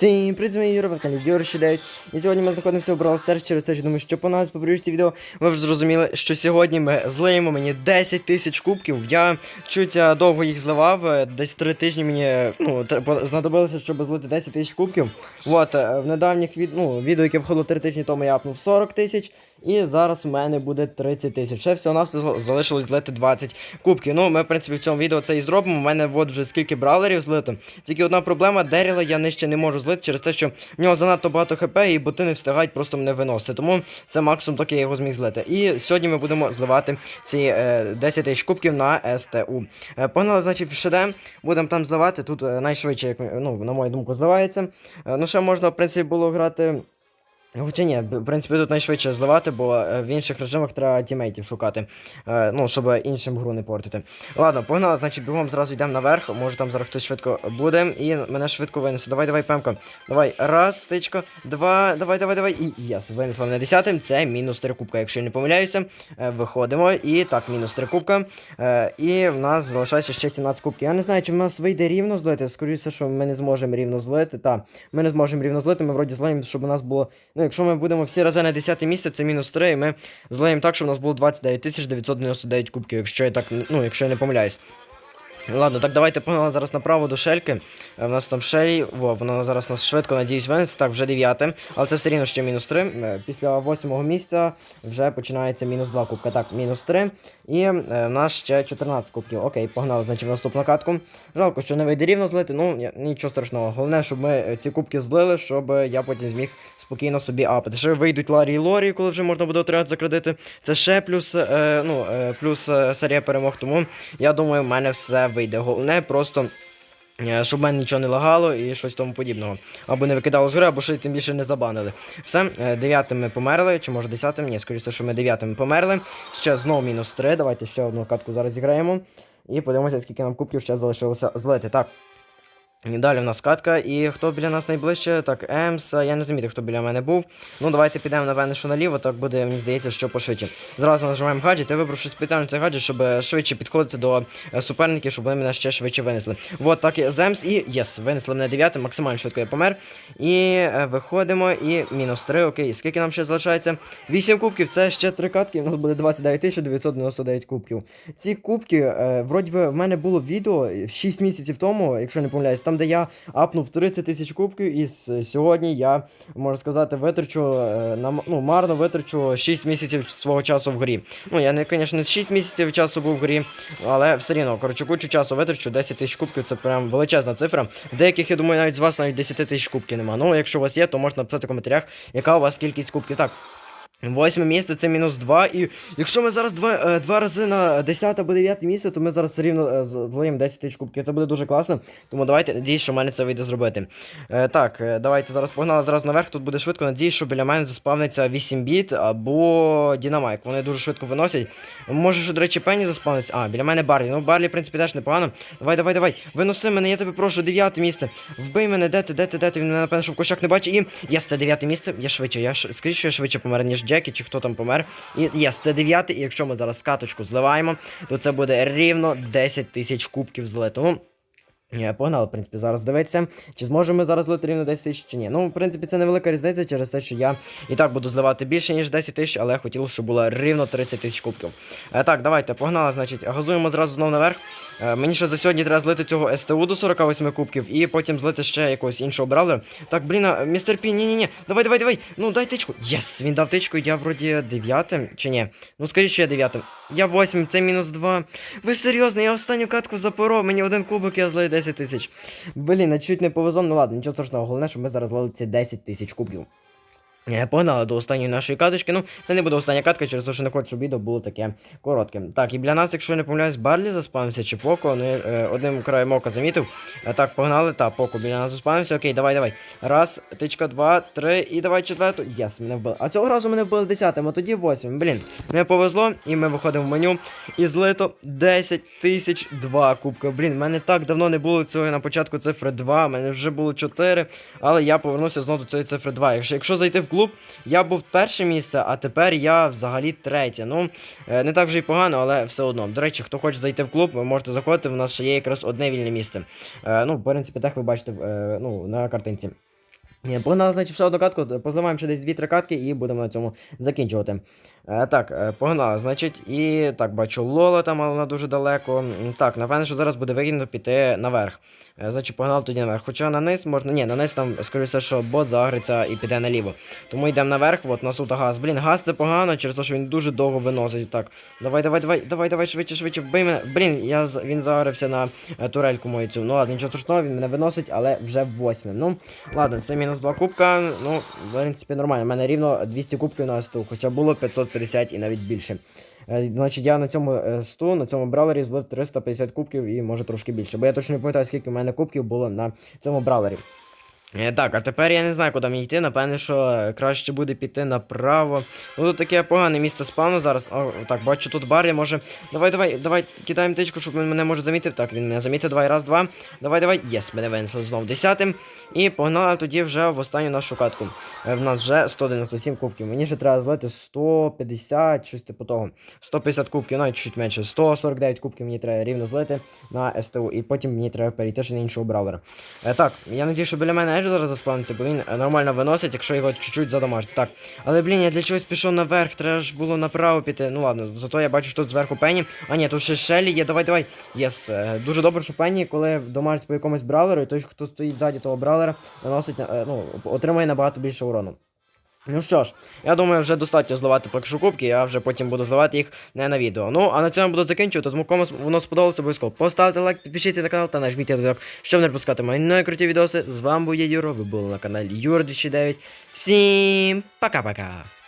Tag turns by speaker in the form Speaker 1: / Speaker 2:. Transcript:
Speaker 1: Всім привіт, мої Юра, каналі Юра 9 І сьогодні ми знаходимося в Brawl Stars через те, що думаю, що по нас по предыдущій відео ви вже зрозуміли, що сьогодні ми злиємо мені 10 тисяч кубків. Я чуть довго їх зливав, е, десь 3 тижні мені ну, знадобилося, щоб злити 10 тисяч кубків. От, е, в недавніх від, ну, відео, яке входило 3 тижні тому, я апнув 40 тисяч. І зараз у мене буде 30 тисяч. Ще всього навсього залишилось злити 20 кубків. Ну, ми, в принципі, в цьому відео це і зробимо. У мене от вже скільки бравлерів злито. Тільки одна проблема, Деріла я нижче не можу злити через те, що в нього занадто багато хп і боти не встигають просто мене виносити. Тому це максимум так я його зміг злити. І сьогодні ми будемо зливати ці е, 10 тисяч кубків на СТУ. Е, погнали, значить, в ШД. Будемо там зливати. Тут е, найшвидше, як ну, на мою думку, зливається. Е, ну, ще можна, в принципі, було грати. Хоча ні, в принципі, тут найшвидше зливати, бо е, в інших режимах треба тімейтів шукати. Е, ну, щоб іншим гру не портити. Ладно, погнали, значить, бігом зразу йдемо наверх. Може там зараз хтось швидко буде. І мене швидко винесе. Давай, давай, пемка. Давай, раз, стичка, два, давай, давай, давай. І єс, винесла мене десятим. Це мінус три кубка, якщо я не помиляюся. Е, виходимо. І так, мінус три кубка. І в нас залишається ще 17 кубків. Я не знаю, чи в нас вийде рівно злити. Скоріше, що ми не зможемо рівно злити. Та, ми не зможемо рівно злити. Ми вроді злаємо, щоб у нас було. Ну, якщо ми будемо всі рази на 10 місце, це мінус 3, і ми злаємо так, щоб у нас було 29 999 кубків, якщо я так, ну, якщо я не помиляюсь. Ладно, так давайте погнали зараз направо до шельки. Е, У нас там шей, во, воно зараз нас швидко, надіюсь, винесе. Так, вже 9. Але це все рівно ще мінус 3. Е, Після 8 місця вже починається мінус 2 кубка. Так, мінус 3. І е, в нас ще 14 кубків. Окей, погнали, значить, в наступну катку. Жалко, що не вийде рівно злити, ну нічого страшного. Головне, щоб ми е, ці кубки злили, щоб е, я потім зміг спокійно собі апати. Ще вийдуть Ларі і Лорі, коли вже можна буде отримати за кредити. Це ще плюс, е, ну, е, плюс е, серія перемог. Тому я думаю, в мене все вийде. Головне просто. е, Щоб в мене нічого не лагало і щось тому подібного. Або не викидало з гри, або ще тим більше не забанили. Все, е, дев'ятим ми померли, чи може десятим? Ні, скоріше, що ми дев'ятим померли. Ще знову мінус 3. Давайте ще одну катку зараз зіграємо. І подивимося, скільки нам кубків ще залишилося злити. Так. І далі в нас катка, і хто біля нас найближче? Так, Емс, я не замітив, хто біля мене був. Ну, давайте підемо напевне, що наліво, так буде, мені здається, що пошвидше. Зразу нажимаємо гаджет, я вибравши спеціально цей гаджет, щоб е, швидше підходити до е, суперників, щоб вони мене ще швидше винесли. Вот так і з Емс, і єс, винесли мене дев'ятим, максимально швидко я помер. І е, виходимо, і мінус 3, окей. Скільки нам ще залишається? 8 кубків, це ще 3 катки, у нас буде 29 999 кубків. Ці кубки, вроді би, в мене було відео 6 місяців тому, якщо не помиляюсь, там, де я апнув 30 тисяч кубків, і сьогодні я, можна сказати, витрачу е, ну, марно витрачу 6 місяців свого часу в грі. Ну, я не, звісно, не 6 місяців часу був в грі, але все рівно, коротше, кучу часу витрачу, 10 тисяч кубків, це прям величезна цифра. Деяких, я думаю, навіть з вас навіть 10 тисяч кубків нема. Ну, якщо у вас є, то можна написати в коментарях, яка у вас кількість кубків. Так. Восьме місце це мінус 2. І якщо ми зараз два, е, два рази на 10 або 9 місце, то ми зараз все рівно е, злоїмо 10 тисяч кубків. Це буде дуже класно. Тому давайте, надіюсь, що в мене це вийде зробити. Е, так, давайте зараз погнали зараз наверх. Тут буде швидко. Надіюсь, що біля мене заспавниться 8 біт або Дінамайк. Вони дуже швидко виносять. Може, що, до речі, Пенні заспавниться. А, біля мене Барлі. Ну, Барлі, в принципі, теж непогано. Давай, давай, давай. Виноси мене, я тебе прошу, 9 місце. Вбий мене, де ти, де ти, де ти. Він мене, напевно, що в кошак не бачить. І єс, це 9 місце. Я швидше. Я ш... скажіть, що я швидше помер, ніж Джекі, чи хто там помер. І єс, це 9. І якщо ми зараз каточку зливаємо, то це буде рівно 10 тисяч кубків злити. Погнали, в принципі, зараз дивитися, чи зможемо ми зараз злити рівно 10 тисяч чи ні. Ну, в принципі, це невелика різниця через те, що я і так буду зливати більше, ніж 10 тисяч, але хотів, щоб було рівно 30 тисяч кубків. Е, так, давайте, погнали, значить, газуємо зразу знову наверх. Е, мені ще за сьогодні треба злити цього СТУ до 48 кубків і потім злити ще якогось іншого бравлера. Так, блін, містер Пі, ні-ні-ні, давай, давай, давай. Ну, дай тичку. Єс, він дав тичку, я вроді дев'ятим, чи ні? Ну, скажіть, що я дев'ятим. Я восьмим, це мінус 2. Ви серйозно, я останню катку запоров, мені один кубок, я злию 10 тисяч. Блін, а чуть не повезло, ну ладно, нічого страшного, головне, що ми зараз лили ці 10 тисяч кубків. Е, Погнали до останньої нашої каточки. Ну, це не буде остання катка, через те, що не хочу, щоб відео було таке коротке. Так, і для нас, якщо я не помиляюсь, Барлі заспавнився чи Поко, ну е, одним краєм ока замітив. Е, так, погнали, так, Поко біля нас заспавнився. Окей, давай, давай. Раз, тичка, два, три, і давай четверту. Єс, мене вбили. А цього разу мене вбили десятим, а тоді восьмим. Блін, не повезло, і ми виходимо в меню. І злито 10 тисяч 2 кубка. Блін, мене так давно не було цього на початку цифри 2, в мене вже було 4, але я повернувся знову до цієї цифри 2. Якщо, якщо зайти в клуб, я був перше місце, а тепер я взагалі третє. Ну, е, не так вже й погано, але все одно. До речі, хто хоче зайти в клуб, ви можете заходити, У нас ще є якраз одне вільне місце. Е, ну, в принципі, так ви бачите е, ну, на картинці. Ні, Погнали, значить, ще одну катку, позливаємо ще десь 2-3 катки і будемо на цьому закінчувати. Е, так, е, погнали, значить, і так, бачу Лола там, але вона дуже далеко. Так, напевно, що зараз буде вигідно піти наверх. Е, значить, погнали тоді наверх. Хоча на низ можна. Ні, на низ там, скоріше, що бот загриться і піде наліво. Тому йдемо наверх, от нас тут газ. Блін, газ це погано, через те, що він дуже довго виносить. Так, давай, давай, давай, давай, давай, швидше, швидше, вбий мене. Блін, я, він загрився на е, турельку мою цю. Ну ладно, нічого страшного, він мене виносить, але вже восьме. Ну, ладно, це мінус 2 кубка. Ну, в принципі, нормально. У мене рівно 200 кубків на сту, хоча було 550 і навіть більше. Е, Значить, я на цьому е, сту, на цьому бралері злив 350 кубків і може трошки більше. Бо я точно не пам'ятаю, скільки в мене кубків було на цьому бравлері. Е, Так, а тепер я не знаю, куди мені йти. Напевне, що е, краще буде піти направо. Ну тут таке погане місце спавну зараз. О, так, бачу тут бар, я може. Давай, давай, давай, кидаємо тичку, щоб він мене може замітив. Так, він мене замітив. Давай, раз, два. Давай, давай. Єс, мене винесли знов десятим. І погнали тоді вже в останню нашу катку. Е, В нас вже 197 кубків. Мені ще треба злити 150, щось типу того. 150 кубків, навіть чуть менше. 149 кубків мені треба рівно злити на СТУ. І потім мені треба перейти ще на іншого браулера. Е, так, я надію, що біля мене Едж зараз заспавниться, бо він нормально виносить, якщо його чуть-чуть задамажити. Так. Але блін, я для чогось пішов наверх, треба ж було направо піти. Ну ладно, зато я бачу, що тут зверху Пенні. А ні, тут ще Шелі є, давай, давай. Єс. Е, дуже добре, що Пенні, коли домажить по якомусь браулеру, і той, хто стоїть ззаді того браулера, наносить, е, ну, отримує набагато більше урону. Ну що ж, я думаю, вже достатньо зливати поки кубки, я вже потім буду зливати їх не на відео. Ну, а на цьому буду закінчувати, тому кому воно сподобалося, обов'язково поставте лайк, підпишіться на канал та нажміть на дзвінок, щоб не пропускати мої нові круті відоси. З вами був я Юро, ви були на каналі Юр 2009. Всім пока-пока!